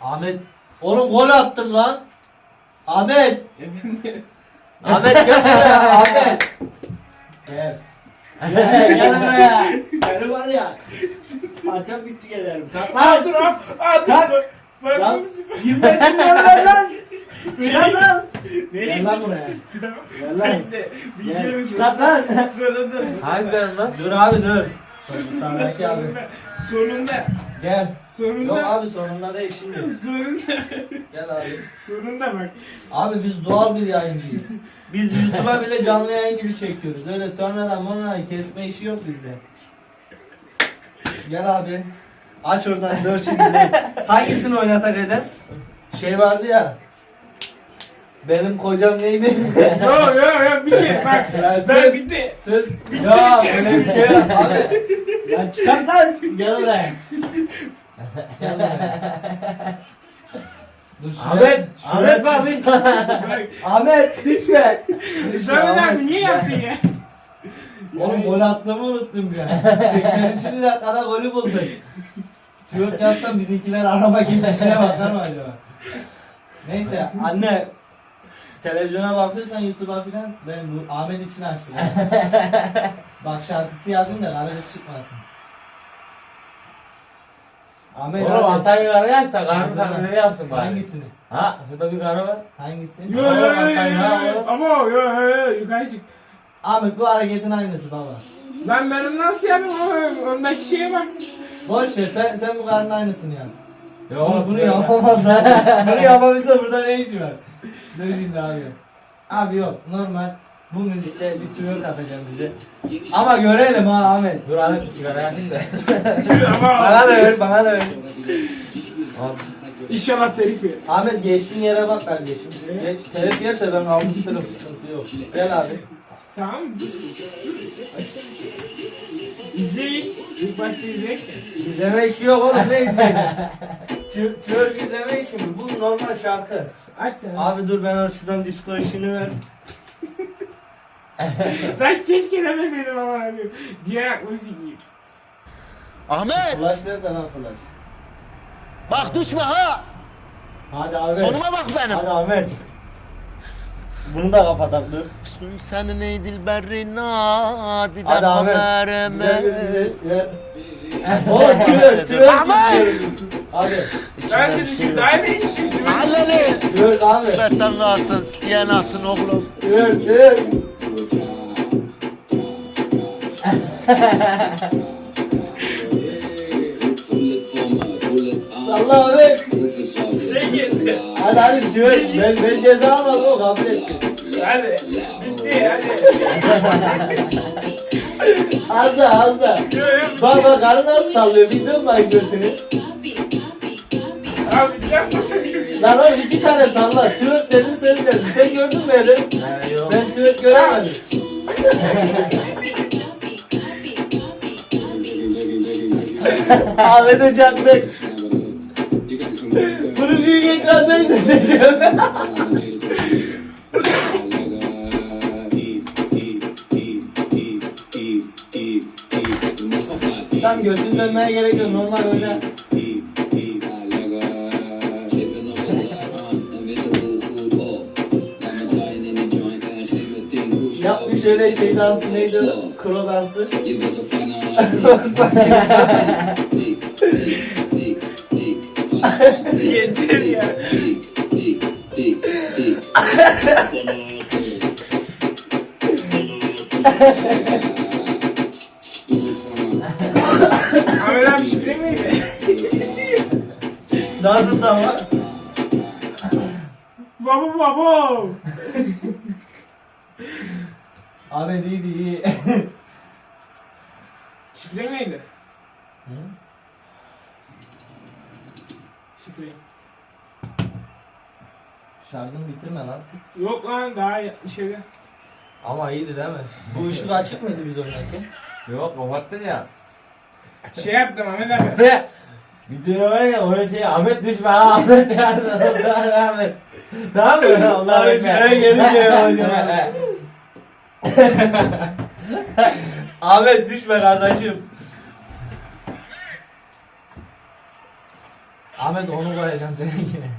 Ahmet. Oğlum gol attım lan. Ahmet. Ahmet gel buraya. Ahmet. Gel. Gel, gel buraya. Seni var ya. Parça bitti gelirim. Aa lan. dur abi. Bak Lan. 25 milyon ver lan. Çıkart lan. Gel lan buraya. Gel lan. Ben. Gel. Çıkart lan. Sonunda. Hangi benim lan? Dur abi dur. Sonunda. Sonunda. Gel. Sonunda. Yok abi sorunla da işin yok. Sonunda. Gel abi. Sonunda bak. Abi biz doğal bir yayıncıyız. Biz YouTube'a bile canlı yayın gibi çekiyoruz. Öyle sonradan sonradan kesme işi yok bizde. Gel abi. Aç oradan dur şimdi. Hangisini oynatak eder? Şey vardı ya. Benim kocam neydi? Yo yo yo bir şey bak. Ya ben siz- bitti. Siz ya öyle bir şey yok abi. Ya çıkart lan. Gel buraya. Dur şuraya. Ahmet, Ahmet bak. Ahmet düşme. Düşme abi niye yaptın ya? Oğlum gol attığımı unuttum ya. 83. dakikada golü bulduk. Tüyört yazsam bizimkiler arama gibi şişeye bakar mı acaba? Neyse anne televizyona bakıyorsan YouTube'a filan ben bu Ahmet için açtım. Bak şarkısı yazayım da arabası çıkmasın. Ahmet Oğlum abi, Antalya karı aç da karı taklidi yapsın bari. hangisini? Ha şurada bir karı var. Hangisini? Yo yo yo yo yo. Ama yo yo yo yukarı çık. Ahmet bu hareketin aynısı baba. Lan benim nasıl yapayım oğlum? Ondaki şeye bak. Boş ver sen, sen bu karının aynısını yap. Yok Oğlum bunu yapamaz lan. bunu yapabilse burada ne işi var? Dur şimdi abi. Abi yok normal. Bu müzikte bir tüyo katacağım bize. Ama görelim ha Ahmet. Dur Ahmet bir sigara yakayım da. Bana da ver, bana da ver. inşallah telif yer. Ahmet geçtiğin yere bak kardeşim. Geç, telef yerse ben aldırtırım sıkıntı yok. Gel abi. Tamam mı? İzleyik. İlk başta izleyik de. İzleme işi yok oğlum ne izleyelim? Tü- Twerk izleme işi mi? Bu normal şarkı. Aç sen. Abi dur ben şuradan disco işini ver. Ben keşke demeseydim ama abi. Diğer aklıma sikeyim. Ahmet Flash nerede lan flash? bak düşme ha. Hadi Ahmet. Sonuma bak benim. Hadi Ahmet. Bunu da kapatak dur. Senin ey dilberin nadide Hadi Ahmet. Güzel bir güzel. Ver. Oğlum tüyo tüyo. Ahmet! Hadi. Ben seni şimdi daha ne istiyorum? Alleli. Tüyo Ahmet. Betten atın, diyen atın oğlum. Tüyo tüyo. Salla. Sen gez. Hadi hadi tüyo. Ben, ben ceza almadım o kabul etti. Hadi. Bitti hadi. Az da az da. Bak bak karı nasıl sallıyor bildin mi bak götünü? Abi yapma. Lan oğlum iki tane salla. Tüyo dedin söz dedin. Sen gördün mü öyle? yok. Ben tüyo göremedim. Ahmet'e çaktık. Bunu büyük ekranda izleteceğim. Tam götün dönmeye gerek yok. Normal oyna. Bir şöyle şey dansı neydi? Kro dansı. Yeter ya. Abi şifre miydi? Nasıl da var? Baba baba. Ahmet iyiydi iyi. Şifre neydi? Hı? Şifre. Şarjını bitirme lan. Yok lan daha şeyde. Ama iyiydi değil mi? Bu ışık açık mıydı biz oynarken? Yok kapattın ya. Şey yaptım Ahmet abi. Video var ya o şey Ahmet düşme ha Ahmet ya. Ahmet. Tamam mı? Allah Ahmet şuraya gelince yapacağım. Ahmet düşme kardeşim. Ahmet onu koyacağım seninkine.